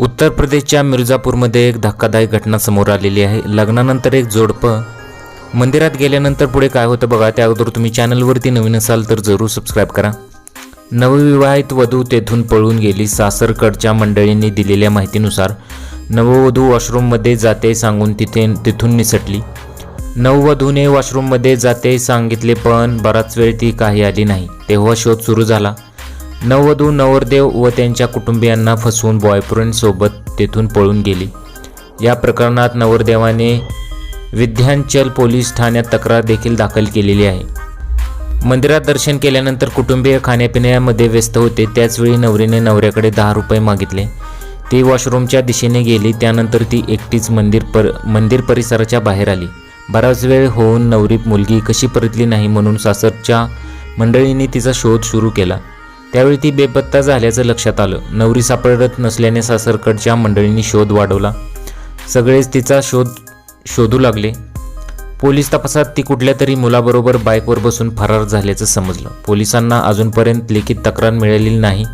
उत्तर प्रदेशच्या मिर्झापूरमध्ये एक धक्कादायक घटना समोर आलेली आहे. लग्नानंतर एक जोडपं मंदिरात गेल्यानंतर पुढे काय होतं बघा त्या अगोदर तुम्ही चॅनलवरती नवीन असाल तर जरूर सबस्क्राईब करा. नवविवाहित वधू तेथून पळून गेली. सासरकडच्या मंडळींनी दिलेल्या माहितीनुसार नववधू वॉशरूममध्ये जाते सांगून तिथे तिथून निसटली. नववधूने वॉशरूममध्ये जाते सांगितले पण बराच वेळ ती काही आली नाही. तेव्हा शोध सुरू झाला. नववधू नवरदेव व त्यांच्या कुटुंबियांना फसवून बॉयफ्रेंडसोबत तेथून पळून गेली. या प्रकरणात नवरदेवाने विध्यांचल पोलीस ठाण्यात तक्रार देखील दाखल केलेली आहे. मंदिरात दर्शन केल्यानंतर कुटुंबीय खाण्यापिण्यामध्ये व्यस्त होते. त्याचवेळी नवरीने नवऱ्याकडे दहा रुपये मागितले. ती वॉशरूमच्या दिशेने गेली. त्यानंतर ती एकटीच मंदिर पर मंदिर परिसराच्या बाहेर आली. बराच वेळ होऊन नवरी मुलगी कशी परतली नाही म्हणून सासरच्या मंडळींनी तिचा शोध सुरू केला. त्यावेळी ती बेपत्ता झाल्याचं लक्षात आलं. नवरी सापडत नसल्याने सासरकडच्या मंडळींनी शोध वाढवला. सगळेच तिचा शोध शोधू लागले. पोलीस तपासात ती कुठल्या तरी मुलाबरोबर बाईकवर बसून फरार झाल्याचं समजलं. पोलिसांना अजूनपर्यंत लिखित तक्रार मिळालेली नाही.